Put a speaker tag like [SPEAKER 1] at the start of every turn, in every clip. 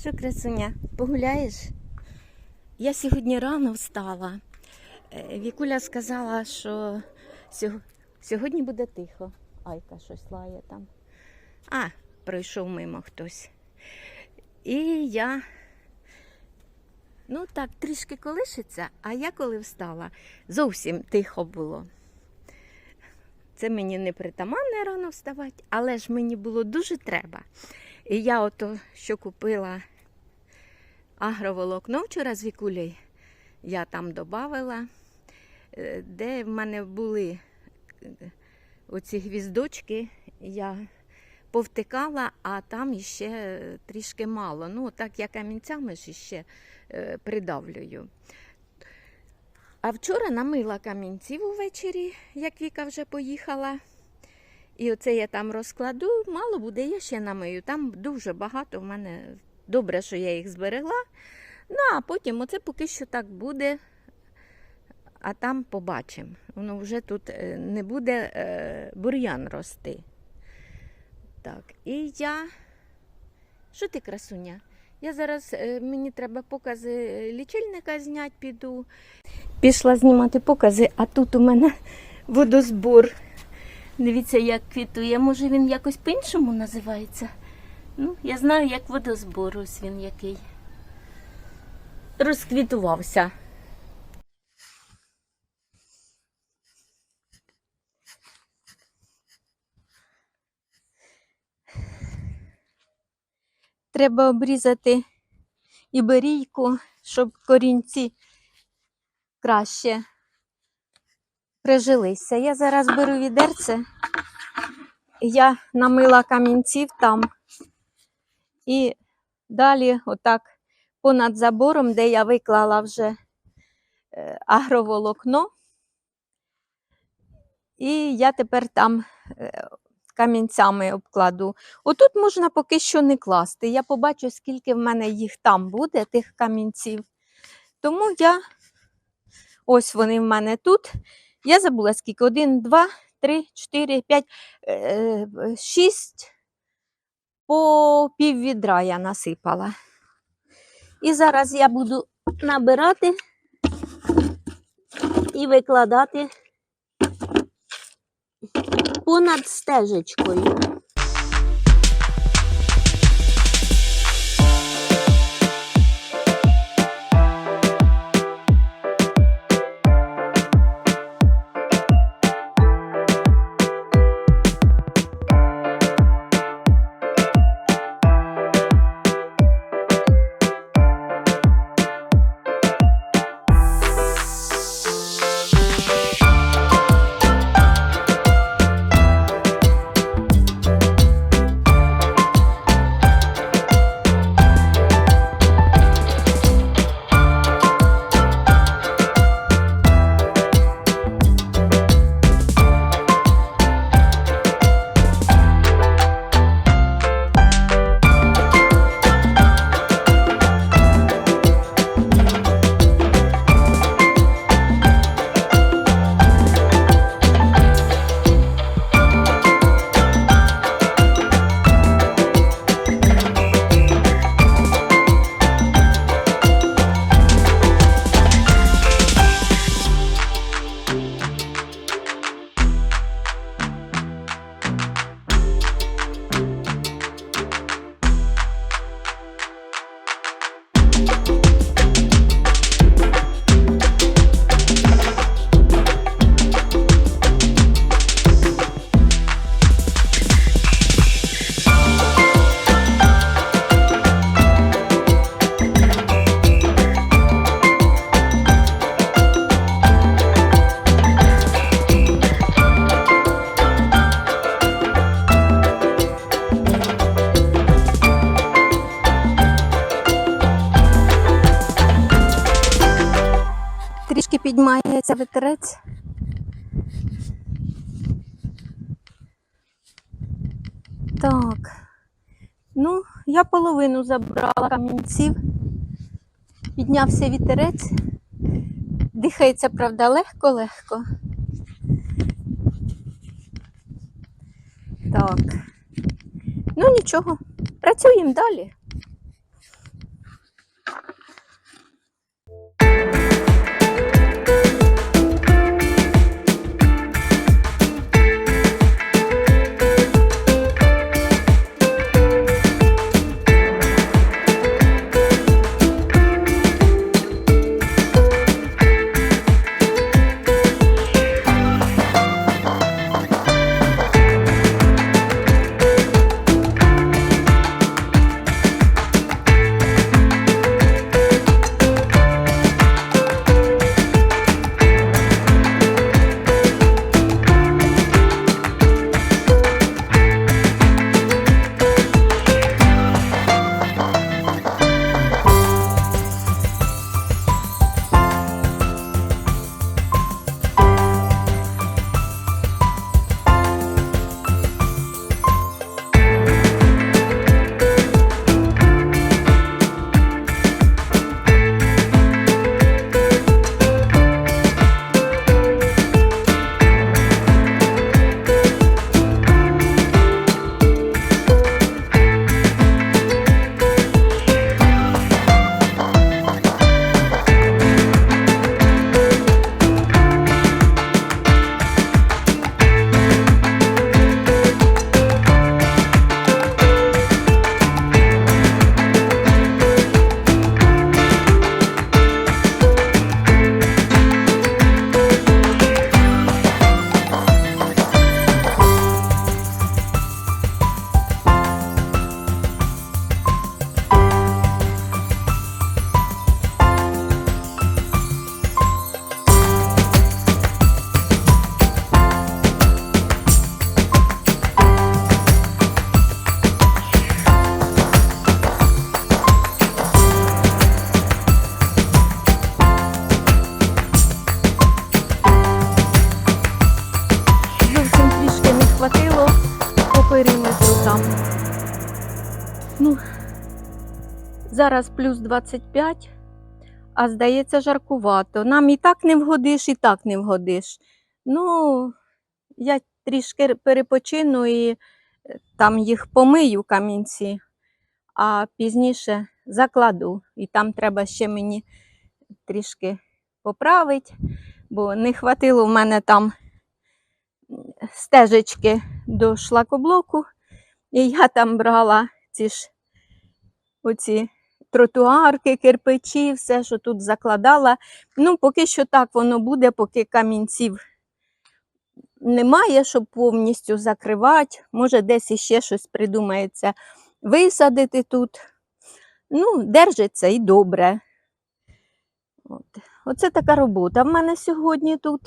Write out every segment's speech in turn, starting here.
[SPEAKER 1] Що, красуня, погуляєш? Я сьогодні рано встала. Е, Вікуля сказала, що сьогодні буде тихо. Айка щось лає там. А, пройшов мимо хтось. І я, ну так, трішки колишиться, а я коли встала, зовсім тихо було. Це мені не притаманне рано вставати, але ж мені було дуже треба. І я ото, що купила агроволокно вчора з Вікулею, я там додавала, е, де в мене були е, оці гвіздочки, я повтикала, а там іще трішки мало. Ну, так я камінцями ж іще е, придавлюю. А вчора намила камінців увечері, як Віка вже поїхала. І оце я там розкладу, мало буде, я ще намию. Там дуже багато в мене добре, що я їх зберегла. Ну, а потім оце поки що так буде, а там побачимо. Воно вже тут е, не буде е, бур'ян рости. Так, і я. Що ти, красуня? Я зараз е, мені треба покази лічильника зняти, піду. Пішла знімати покази, а тут у мене водозбор. Дивіться, як квітує. Може він якось по-іншому називається? Ну, я знаю, як водозбор, ось він який. Розквітувався. Треба обрізати і берійку, щоб корінці краще прижилися. Я зараз беру відерце, я намила камінців там. І далі, отак, понад забором, де я виклала вже е, агроволокно. І я тепер там е, камінцями обкладу. Отут можна поки що не класти. Я побачу, скільки в мене їх там буде, тих камінців. Тому я ось вони в мене тут. Я забула скільки. Один, два, три, чотири, п'ять, е, шість по пів відра я насипала. І зараз я буду набирати і викладати понад стежечкою. Трішки піднімається вітерець. Так. Ну, я половину забрала камінців. Піднявся вітерець. Дихається, правда, легко-легко. Так. Ну нічого, працюємо далі. Зараз плюс 25, а здається, жаркувато. Нам і так не вгодиш, і так не вгодиш. Ну, я трішки перепочину і е, там їх помию камінці, а пізніше закладу. І там треба ще мені трішки поправити, бо не хватило в мене там стежечки до шлакоблоку. І я там брала ці ж оці тротуарки, кирпичі, все, що тут закладала. Ну, поки що так воно буде, поки камінців немає, щоб повністю закривати. Може, десь іще щось придумається висадити тут. Ну, держиться і добре. От. Оце така робота в мене сьогодні тут.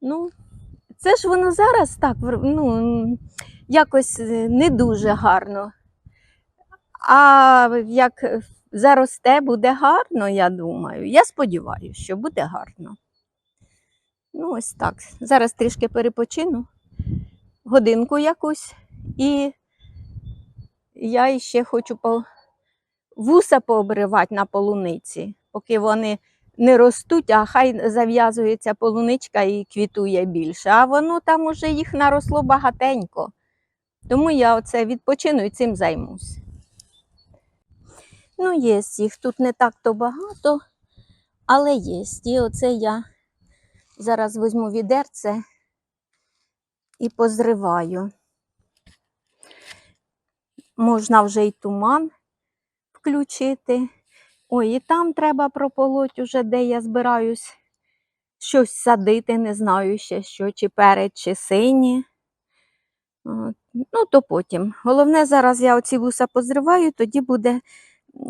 [SPEAKER 1] Ну, це ж воно зараз так, ну, якось е, не дуже гарно. А як заросте, буде гарно, я думаю. Я сподіваюся, що буде гарно. Ну, ось так. Зараз трішки перепочину, годинку якусь, і я ще хочу по... вуса пообривати на полуниці, поки вони не ростуть, а хай зав'язується полуничка і квітує більше. А воно там уже їх наросло багатенько. Тому я оце відпочину і цим займусь. Ну, є їх тут не так то багато, але є. І оце я зараз візьму відерце і позриваю. Можна вже й туман включити. Ой, і там треба прополоть уже, де я збираюсь щось садити, не знаю ще що, чи перець, чи сині. Ну, то потім. Головне, зараз я оці вуса позриваю, тоді буде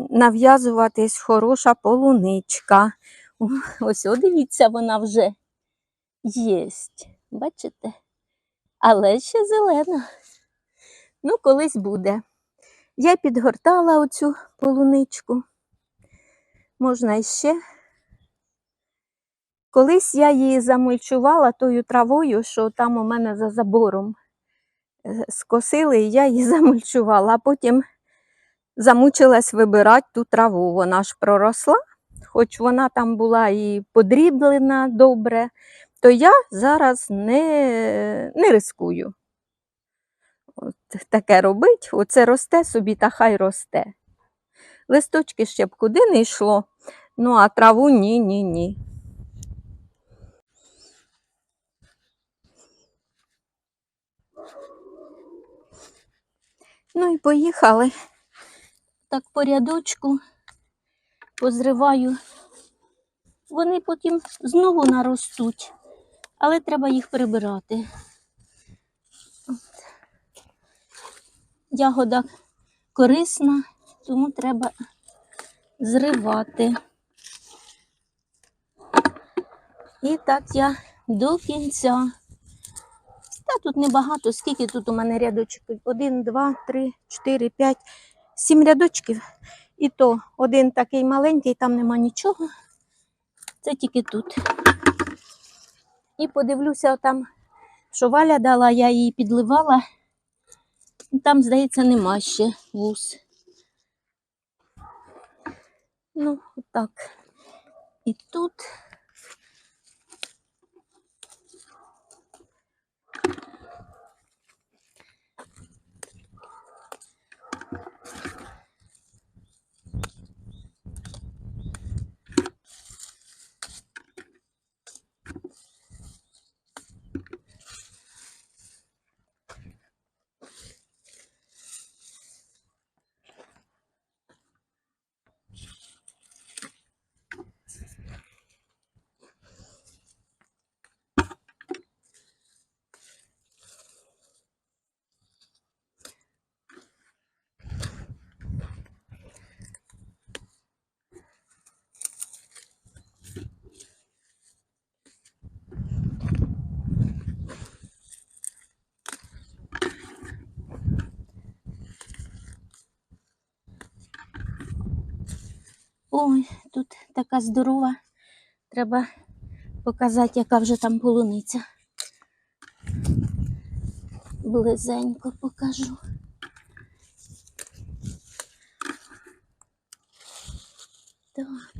[SPEAKER 1] нав'язуватись хороша полуничка. Ось, о, дивіться, вона вже єсть. Бачите? Але ще зелена. Ну, колись буде. Я підгортала оцю полуничку. Можна іще. Колись я її замульчувала тою травою, що там у мене за забором е, скосили, і я її замульчувала, а потім замучилась вибирати ту траву. Вона ж проросла, хоч вона там була і подріблена добре, то я зараз не, не рискую. От таке робить, оце росте собі, та хай росте. Листочки ще б куди не йшло, ну а траву ні, ні, ні. Ну і поїхали. Так по рядочку позриваю. Вони потім знову наростуть, але треба їх прибирати. Ягода корисна, тому треба зривати. І так я до кінця. Та тут небагато, скільки тут у мене рядочків? Один, два, три, чотири, п'ять, сім рядочків. І то один такий маленький, там нема нічого. Це тільки тут. І подивлюся, там, що Валя дала, я її підливала. Там, здається, нема ще вуз. Ну, отак. І тут. Ой, тут така здорова. Треба показати, яка вже там полуниця. Близенько покажу. Так.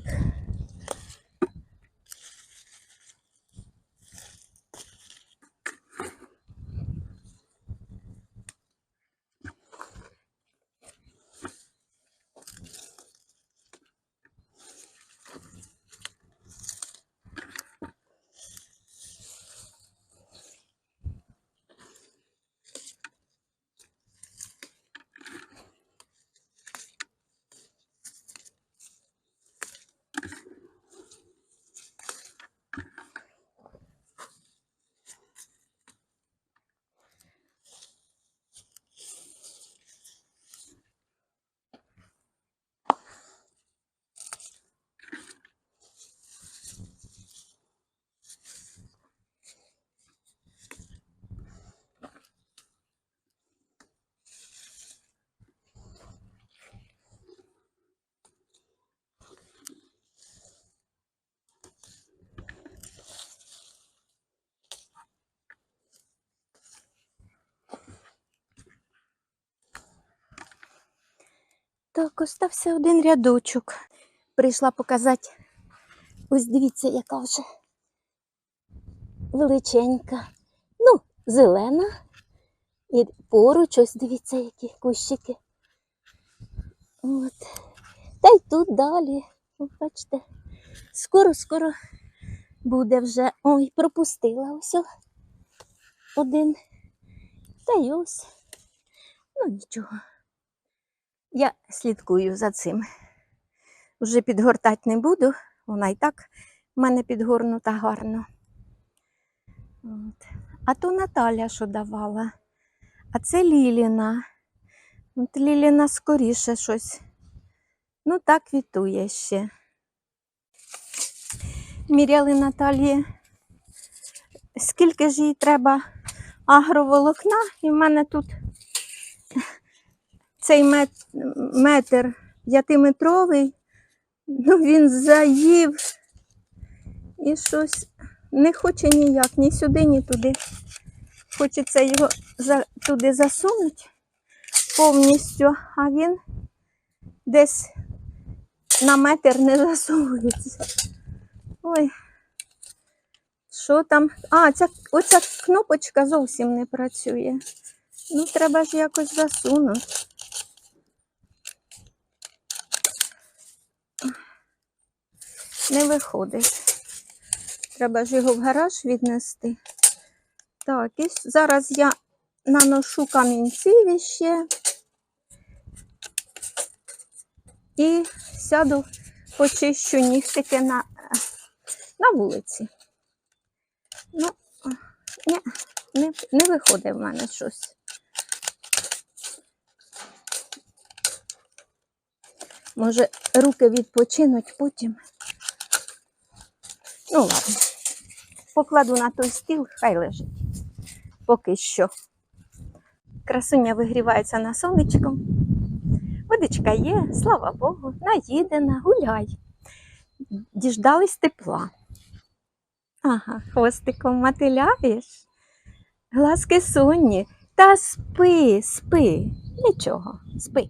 [SPEAKER 1] Так, остався один рядочок. Прийшла показати. Ось дивіться, яка вже величенька. Ну, зелена. І поруч, ось дивіться, які кущики. От. Та й тут далі. Бачите, скоро-скоро буде вже. Ой, пропустила ось один. Та й ось. Ну нічого. Я слідкую за цим. Вже підгортати не буду, вона і так в мене підгорнута гарно. От. А то Наталя що давала. А це Ліліна. От Ліліна скоріше щось. Ну, так квітує ще. Міряли Наталі, скільки ж їй треба агроволокна, і в мене тут цей мет- метр п'ятиметровий, ну він заїв і щось не хоче ніяк, ні сюди, ні туди. Хочеться його туди засунути повністю, а він десь на метр не засовується. Ой. Що там? А, ця, оця кнопочка зовсім не працює. Ну, треба ж якось засунути. Не виходить. Треба ж його в гараж віднести. Так, і зараз я наношу камінців ще і сяду, почищу нігтики на, на вулиці. Ну, ні, не, не виходить в мене щось. Може, руки відпочинуть потім. Ну, ладно. Покладу на той стіл, хай лежить. Поки що. Красуня вигрівається на сонечком. Водичка є, слава Богу, наїдена, гуляй. Діждались тепла. Ага, хвостиком мотиляєш. Глазки сонні. Та спи, спи. Нічого, спи.